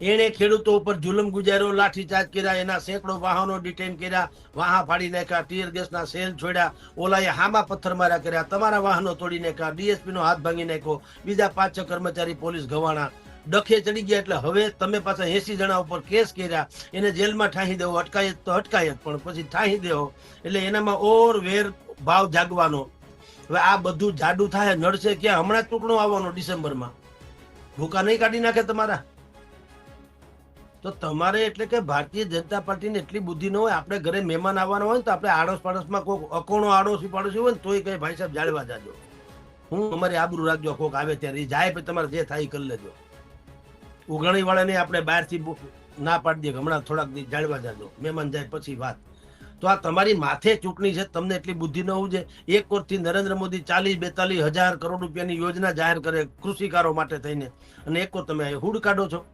એણે ખેડૂતો ઉપર જુલમ ગુજાર્યો, લાઠીચાર્જ કર્યા, એના સેંકડો વાહનો ડિટેન કર્યા, વાહા ફાડી નાખ્યા ટીયર ગેસના સેલ છોડ્યા, ઓલાએ હામા પથ્થર માર્યા કર્યા, તમારા વાહનો તોડી નાખ્યા, ડીએસપીનો હાથ ભાંગી નાખ્યો, બીજા પાંચ છ કર્મચારી પોલીસ ગવાણા. ડખે ચડી ગયા એટલે હવે તમે પાછા એસી જણા ઉપર કેસ કર્યા, એને જેલમાં ઠાહી દેવો, અટકાયત તો અટકાયત, પણ પછી ઠાહી દેવો, એટલે એનામાં ઓર વેર ભાવ જાગવાનો. હવે આ બધું જાડું થાય, નડશે ક્યાં? હમણાં ટુકડો આવવાનો ડિસેમ્બરમાં. ભૂકા નહીં કાઢી નાખે તમારા? તો તમારે એટલે કે ભારતીય જનતા પાર્ટીને એટલી બુદ્ધિ ન હોય, આપણે ઘરે મહેમાન આવવાના હોય ને તો આપણે આડોશ પાડોશમાં કોઈક અકોણો આડોશી પાડોશી હોય ને તોય કઈ ભાઈ સાહેબ જાળવા જાજો. હું અમારી આબરૂ રાખજો, કોક આવે ત્યારે એ જાય, પછી તમારે જે થાય એ કરી લેજો. ઉઘાણી વાળાને આપણે બહારથી ના પાડી દઈએ, હમણાં થોડાક દિવસ જાળવા જાજો. મહેમાન જાય પછી વાત. તો આ તમારી માથે ચૂંટણી છે, તમને એટલી બુદ્ધિ ન હોવું જોઈએ. એક વર્ષથી નરેન્દ્ર મોદી ચાલીસ, બેતાલીસ હજાર કરોડ રૂપિયાની યોજના જાહેર કરે કૃષિકારો માટે થઈને. અને એક ઓર તમે હુડ કાઢો છો.